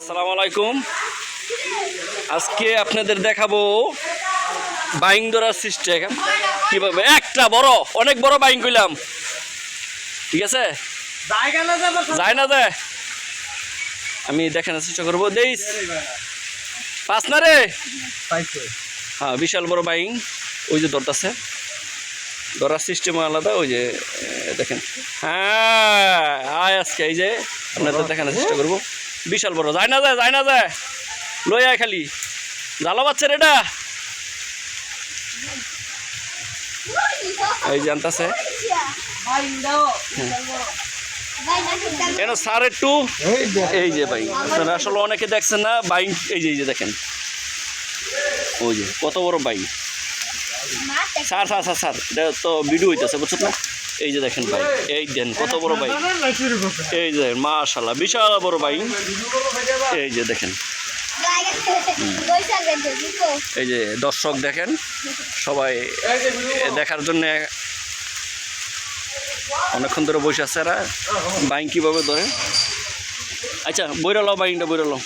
আসসালামু আলাইকুম। আজকে আপনাদের দেখাবো বাইং ধরার সিস্টেম। কীভাবে? একটা বড়, অনেক বড় বাইং কইলাম। ঠিক আছে? যায় না যায়? আমি দেখানোর চেষ্টা করব। দেইস পাস না রে? হ্যাঁ বিশাল বড় বাইং। ওই যে ধরতেছে। ধরার সিস্টেম আলাদা, ওই যে দেখেন। হ্যাঁ আয় আজকে, এই যে, আপনাদের দেখানোর চেষ্টা করব। বিশাল বড়, যায় না যায় যায় না যায়। লই আয় খালি। জ্বালা বাচ্চার এটা। এই জানতাছে কেন স্যার একটু? এই যে ভাই, আপনারা আসলে অনেকে দেখছেন না বাইক এই যে এই যে দেখেন। ওই যে, কত বড় bike sir sir sir sir, এটা তো ভিডিও হইতেছে বুঝছ না? এই যে দেখেন ভাই, এই দেন কত বড় বাইক এই যে মাশাল্লাহ বিশাল বড় বাইক এই যে দেখেন। এই যে দর্শক দেখেন, সবাই দেখার জন্য অনেকক্ষণ ধরে বসে আছে এরা। বাইং কীভাবে ধরে? আচ্ছা বইরালো বাইংটা বইরালো